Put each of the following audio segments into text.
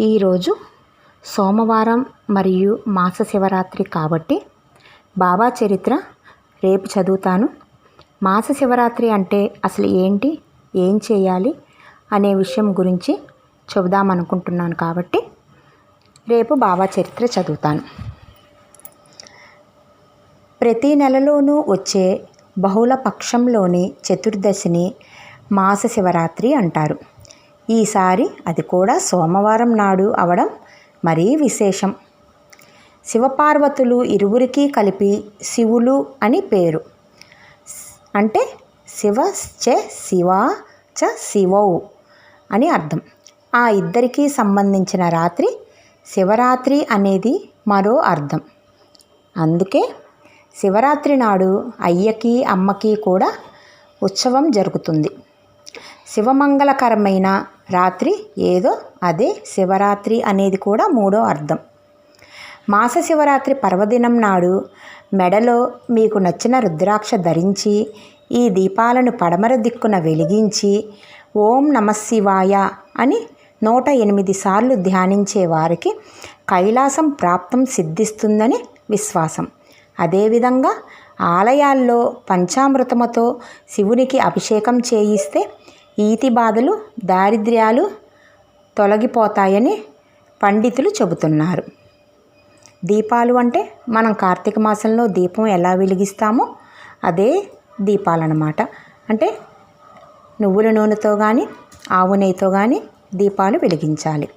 ఈరోజు సోమవారం మరియు మాస శివరాత్రి కాబట్టి బాబా చరిత్ర రేపు చదువుతాను. మాస శివరాత్రి అంటే అసలు ఏంటి? ఏం చేయాలి? అనే విషయం గురించి చెబుదామనుకుంటున్నాను కాబట్టి రేపు బాబా చరిత్ర చదువుతాను. ప్రతి నెలలోనూ వచ్చే బహుళ పక్షంలోని చతుర్దశిని మాస శివరాత్రి అంటారు. ఈసారి అది కూడా సోమవారం నాడు అవడం మరీ విశేషం. శివపార్వతులు ఇరువురికి కలిపి శివులు అని పేరు. అంటే శివ చ శివ చ శివౌ అని అర్థం. ఆ ఇద్దరికీ సంబంధించిన రాత్రి శివరాత్రి అనేది మరో అర్థం. అందుకే శివరాత్రి నాడు అయ్యకి అమ్మకి కూడా ఉత్సవం జరుగుతుంది. శివమంగళకరమైన రాత్రి ఏదో అదే శివరాత్రి అనేది కూడా మూడో అర్థం. మాస శివరాత్రి పర్వదినం నాడు మెడలో మీకు నచ్చిన రుద్రాక్ష ధరించి ఈ దీపాలను పడమర దిక్కున వెలిగించి ఓం నమశివాయ అని నూట ఎనిమిది సార్లు ధ్యానించే వారికి కైలాసం ప్రాప్తం సిద్ధిస్తుందని విశ్వాసం. అదేవిధంగా ఆలయాల్లో పంచామృతముతో శివునికి అభిషేకం చేయిస్తే ఈతి బాధలు దారిద్ర్యాలు తొలగిపోతాయని పండితులు చెబుతున్నారు. దీపాలు అంటే మనం కార్తీక మాసంలో దీపం ఎలా వెలిగిస్తామో అదే దీపాలన్నమాట. అంటే నువ్వుల నూనెతో కానీ ఆవు నెయ్యితో కానీ దీపాలు వెలిగించాలి.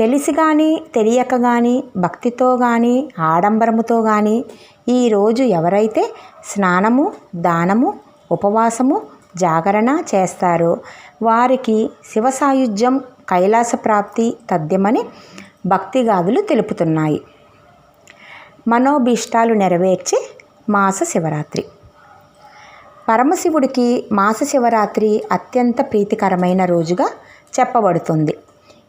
తెలిసి కానీ తెలియక కానీ భక్తితో కానీ ఆడంబరముతో కానీ ఈరోజు ఎవరైతే స్నానము దానము ఉపవాసము జాగరణ చేస్తారు. వారికి శివ సాయుధ్యం కైలాస ప్రాప్తి తథ్యమని భక్తిగాదులు తెలుపుతున్నాయి. మనోభీష్టాలు నెరవేర్చే మాస శివరాత్రి. పరమశివుడికి మాస శివరాత్రి అత్యంత ప్రీతికరమైన రోజుగా చెప్పబడుతుంది.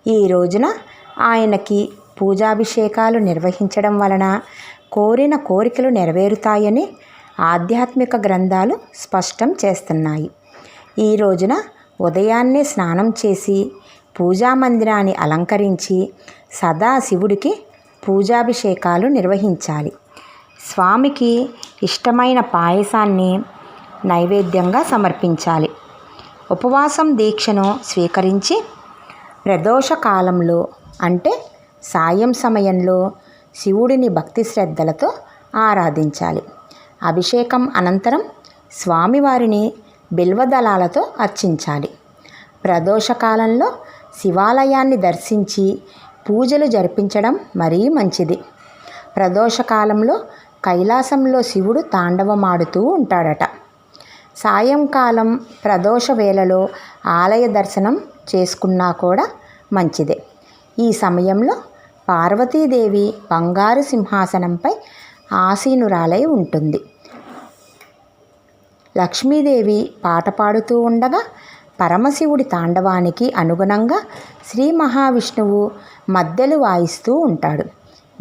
ఈ రోజున ఆయనకి పూజాభిషేకాలు నిర్వహించడం వలన కోరిన కోరికలు నెరవేరుతాయని ఆధ్యాత్మిక గ్రంథాలు స్పష్టం చేస్తున్నాయి. ఈ రోజున ఉదయాన్నే స్నానం చేసి పూజా మందిరాన్ని అలంకరించి సదా శివుడికి పూజాభిషేకాలు నిర్వహించాలి. స్వామికి ఇష్టమైన పాయసాన్ని నైవేద్యంగా సమర్పించాలి. ఉపవాసం దీక్షను స్వీకరించి ప్రదోష కాలంలో అంటే సాయం సమయంలో శివుడిని భక్తి శ్రద్ధలతో ఆరాధించాలి. అభిషేకం అనంతరం స్వామివారిని బిల్వదళాలతో అర్చించాలి. ప్రదోషకాలంలో శివాలయాన్ని దర్శించి పూజలు జరిపించడం మరీ మంచిది. ప్రదోషకాలంలో కైలాసంలో శివుడు తాండవమాడుతూ ఉంటాడట. సాయంకాలం ప్రదోష వేళలో ఆలయ దర్శనం చేసుకున్నా కూడా మంచిదే. ఈ సమయంలో పార్వతీదేవి బంగారు సింహాసనంపై ఆసీనురాలై ఉంటుంది. లక్ష్మీదేవి పాట పాడుతూ ఉండగా పరమశివుడి తాండవానికి అనుగుణంగా శ్రీ మహావిష్ణువు మద్దెలు వాయిస్తూ ఉంటాడు.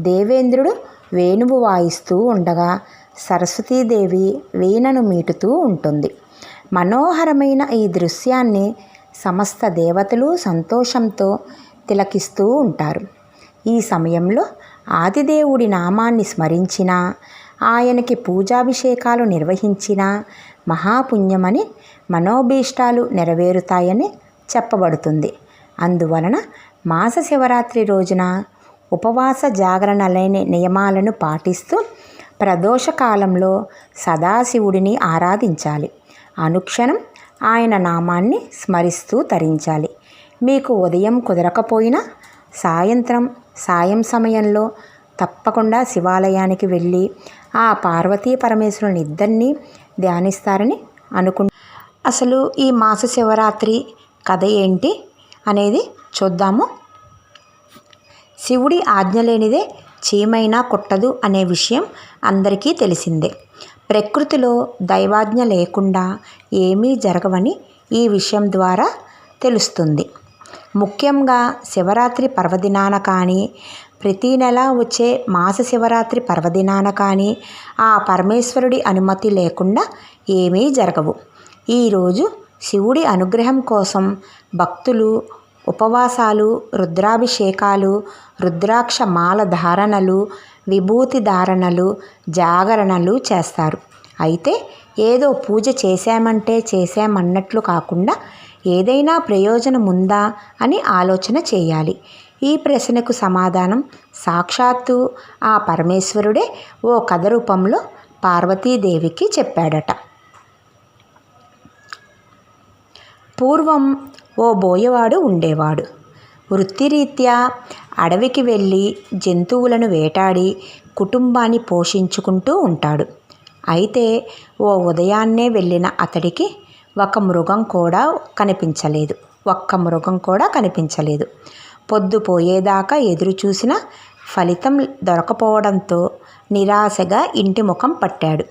దేవేంద్రుడు వేణువు వాయిస్తూ ఉండగా సరస్వతీదేవి వీణను మీటుతూ ఉంటుంది. మనోహరమైన ఈ దృశ్యాన్ని సమస్త దేవతలు సంతోషంతో తిలకిస్తూ ఉంటారు. ఈ సమయంలో ఆదిదేవుడి నామాన్ని స్మరించినా ఆయనకి పూజాభిషేకాలు నిర్వహించిన మహాపుణ్యమని మనోభీష్టాలు నెరవేరుతాయని చెప్పబడుతుంది. అందువలన మాస శివరాత్రి రోజున ఉపవాస జాగరణలైన నియమాలను పాటిస్తూ ప్రదోషకాలంలో సదాశివుడిని ఆరాధించాలి. అనుక్షణం ఆయన నామాన్ని స్మరిస్తూ తరించాలి. మీకు ఉదయం కుదరకపోయినా సాయంత్రం సాయం సమయంలో తప్పకుండా శివాలయానికి వెళ్ళి ఆ పార్వతీ పరమేశ్వరుని ఇద్దరిని ధ్యానిస్తారని అనుకు అసలు ఈ మాస శివరాత్రి కథ ఏంటి అనేది చూద్దాము. శివుడి ఆజ్ఞ లేనిదే చీమైనా కుట్టదు అనే విషయం అందరికీ తెలిసిందే. ప్రకృతిలో దైవాజ్ఞ లేకుండా ఏమీ జరగవని ఈ విషయం ద్వారా తెలుస్తుంది. ముఖ్యంగా శివరాత్రి పర్వదినాన కానీ ప్రతీ నెల వచ్చే మాస శివరాత్రి పర్వదినాన కానీ ఆ పరమేశ్వరుడి అనుమతి లేకుండా ఏమీ జరగవు. ఈరోజు శివుడి అనుగ్రహం కోసం భక్తులు ఉపవాసాలు రుద్రాభిషేకాలు రుద్రాక్ష మాల ధారణలు విభూతి ధారణలు జాగరణలు చేస్తారు. అయితే ఏదో పూజ చేశామంటే చేశామన్నట్లు కాకుండా ఏదైనా ప్రయోజనం ఉందా అని ఆలోచన చేయాలి. ఈ ప్రశ్నకు సమాధానం సాక్షాత్తు ఆ పరమేశ్వరుడే ఓ కథ రూపంలో పార్వతీదేవికి చెప్పాడట. పూర్వం ఓ బోయవాడు ఉండేవాడు. వృత్తిరీత్యా అడవికి వెళ్ళి జంతువులను వేటాడి కుటుంబాన్ని పోషించుకుంటూ ఉంటాడు. అయితే ఓ ఉదయాన్నే వెళ్ళిన అతడికి ఒక మృగం కూడా కనిపించలేదు. ఒక్క మృగం కూడా కనిపించలేదు. పొద్దుపోయేదాకా ఎదురుచూసిన ఫలితం దొరకపోవడంతో నిరాశగా ఇంటి ముఖం పట్టాడు.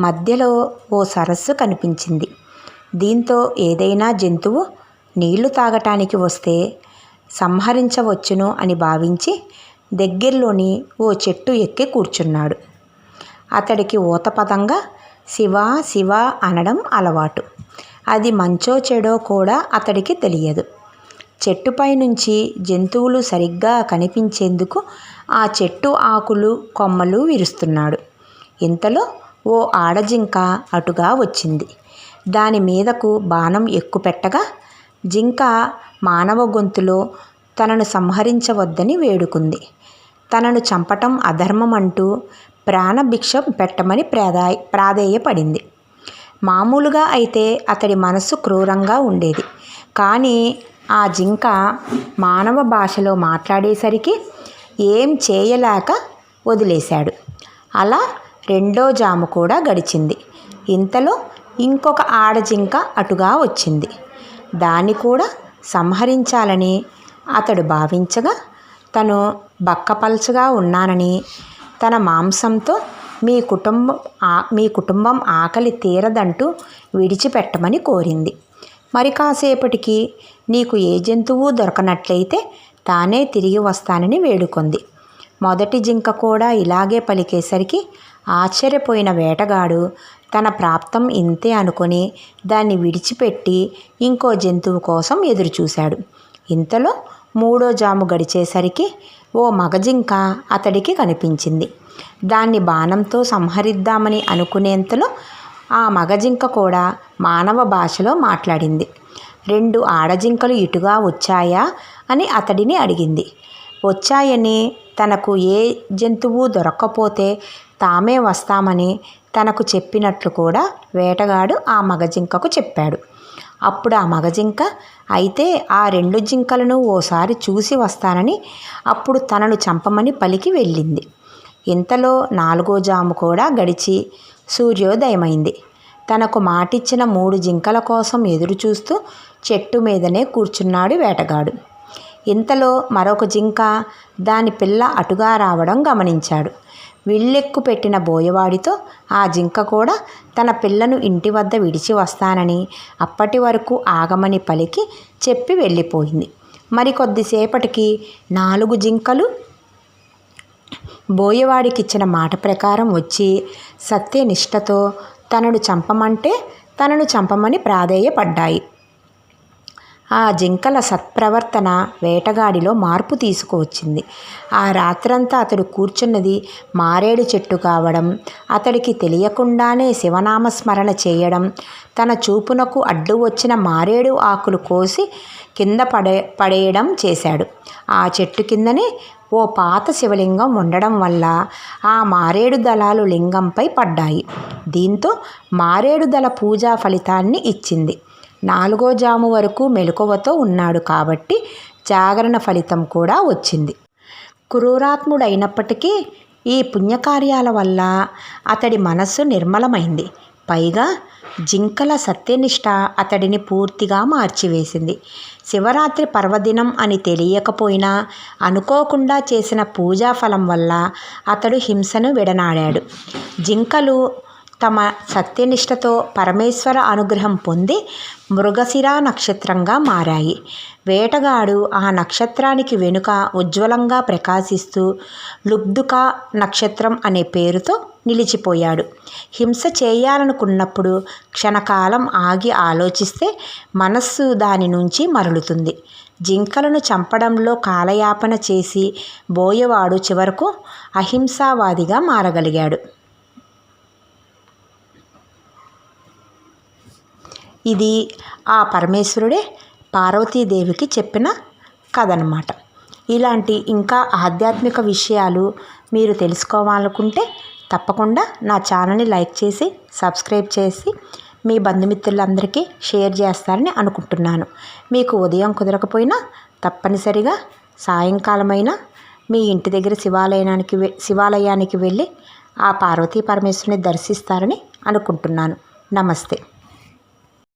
మధ్యలో ఓ సరస్సు కనిపించింది. దీంతో ఏదైనా జంతువు నీళ్ళు తాగటానికి వస్తే సంహరించవచ్చును అని భావించి దగ్గరలోని ఓ చెట్టు ఎక్కి కూర్చున్నాడు. అతడికి ఊతపదంగా శివ శివ అనడం అలవాటు. అది మంచో చెడో కూడా అతడికి తెలియదు. చెట్టుపై నుంచి జంతువులు సరిగ్గా కనిపించేందుకు ఆ చెట్టు ఆకులు కొమ్మలు విరుస్తున్నాడు. ఇంతలో ఓ ఆడజింక అటుగా వచ్చింది. దాని మీదకు బాణం ఎక్కుపెట్టగా జింక మానవ గొంతులో తనను సంహరించవద్దని వేడుకుంది. తనను చంపటం అధర్మం అంటూ ప్రాణభిక్ష పెట్టమని ప్రాధా ప్రాధేయపడింది. మామూలుగా అయితే అతడి మనసు క్రూరంగా ఉండేది. కానీ ఆ జింక మానవ భాషలో మాట్లాడేసరికి ఏం చేయలేక వదిలేశాడు. అలా రెండో జాము కూడా గడిచింది. ఇంతలో ఇంకొక ఆడజింక అటుగా వచ్చింది. దాన్ని కూడా సంహరించాలని అతడు భావించగా తను బక్కపల్చగా ఉన్నానని తన మాంసంతో మీ కుటుంబం మీ కుటుంబం ఆకలి తీరదంటూ విడిచిపెట్టమని కోరింది. మరి కాసేపటికి నీకు ఏ జంతువు దొరకనట్లయితే తానే తిరిగి వస్తానని వేడుకొంది. మొదటి జింక కూడా ఇలాగే పలికేసరికి ఆశ్చర్యపోయిన వేటగాడు తన ప్రాప్తం ఇంతే అనుకొని దాన్ని విడిచిపెట్టి ఇంకో జంతువు కోసం ఎదురుచూశాడు. ఇంతలో మూడో జాము గడిచేసరికి ఓ మగజింక అతడికి కనిపించింది. దాన్ని బాణంతో సంహరిద్దామని అనుకునేంతలో ఆ మగజింక కూడా మానవ భాషలో మాట్లాడింది. రెండు ఆడజింకలు ఇటుగా వచ్చాయా అని అతడిని అడిగింది. వచ్చాయని తనకు ఏ జంతువు దొరక్కపోతే తామే వస్తామని తనకు చెప్పినట్లు కూడా వేటగాడు ఆ మగజింకకు చెప్పాడు. అప్పుడు ఆ మగజింక అయితే ఆ రెండు జింకలను ఓసారి చూసి వస్తానని? అప్పుడు తనను చంపమని పలికి వెళ్ళింది. ఇంతలో నాలుగో జాము కూడా గడిచి సూర్యోదయమైంది. తనకు మాటిచ్చిన మూడు జింకల కోసం ఎదురుచూస్తూ చెట్టు మీదనే కూర్చున్నాడు వేటగాడు. ఇంతలో మరొక జింక దాని పిల్ల అటుగా రావడం గమనించాడు. విల్లెక్కు పెట్టిన బోయవాడితో ఆ జింక కూడా తన పిల్లను ఇంటి వద్ద విడిచి వస్తానని అప్పటి వరకు ఆగమని పలికి చెప్పి వెళ్ళిపోయింది. మరి కొద్దిసేపటికి నాలుగు జింకలు బోయవాడికిచ్చిన మాట ప్రకారం వచ్చి సత్యనిష్టతో తనను చంపమంటే తనను చంపమని ప్రాధేయపడ్డాయి. ఆ జింకల సత్ప్రవర్తన వేటగాడిలో మార్పు తీసుకువచ్చింది. ఆ రాత్రంతా అతడు కూర్చున్నది మారేడు చెట్టు కావడం అతడికి తెలియకుండానే శివనామస్మరణ చేయడం తన చూపునకు అడ్డు వచ్చిన మారేడు ఆకులు కోసి కింద పడే పడేయడం చేశాడు. ఆ చెట్టు కిందనే ఓ పాత శివలింగం ఉండడం వల్ల ఆ మారేడు దళాలు లింగంపై పడ్డాయి. దీంతో మారేడు దళ పూజా ఫలితాన్ని ఇచ్చింది. నాలుగో జాము వరకు మెలకువతో ఉన్నాడు కాబట్టి జాగరణ ఫలితం కూడా వచ్చింది. క్రూరాత్ముడైనప్పటికీ ఈ పుణ్యకార్యాల వల్ల అతడి మనస్సు నిర్మలమైంది. పైగా జింకల సత్యనిష్ట అతడిని పూర్తిగా మార్చివేసింది. శివరాత్రి పర్వదినం అని తెలియకపోయినా అనుకోకుండా చేసిన పూజా ఫలం వల్ల అతడు హింసను విడనాడాడు. జింకలు తమ సత్యనిష్టతో పరమేశ్వర అనుగ్రహం పొంది మృగశిరా నక్షత్రంగా మారాయి. వేటగాడు ఆ నక్షత్రానికి వెనుక ఉజ్వలంగా ప్రకాశిస్తూ లుబ్ధుక నక్షత్రం అనే పేరుతో నిలిచిపోయాడు. హింస చేయాలనుకున్నప్పుడు క్షణకాలం ఆగి ఆలోచిస్తే మనస్సు దాని నుంచి మరలుతుంది. జింకలను చంపడంలో కాలయాపన చేసి బోయవాడు చివరకు అహింసావాదిగా మారగలిగాడు. ఇది ఆ పరమేశ్వరుడే పార్వతీదేవికి చెప్పిన కథ అనమాట ఇలాంటి ఇంకా ఆధ్యాత్మిక విషయాలు మీరు తెలుసుకోవాలనుకుంటే తప్పకుండా నా ఛానల్ని లైక్ చేసి సబ్స్క్రైబ్ చేసి మీ బంధుమిత్రులందరికీ షేర్ చేస్తారని అనుకుంటున్నాను. మీకు ఉదయం కుదరకపోయినా తప్పనిసరిగా సాయంకాలమైనా మీ ఇంటి దగ్గర శివాలయానికి శివాలయానికి వెళ్ళి ఆ పార్వతీ పరమేశ్వరుని దర్శిస్తారని అనుకుంటున్నాను. నమస్తే.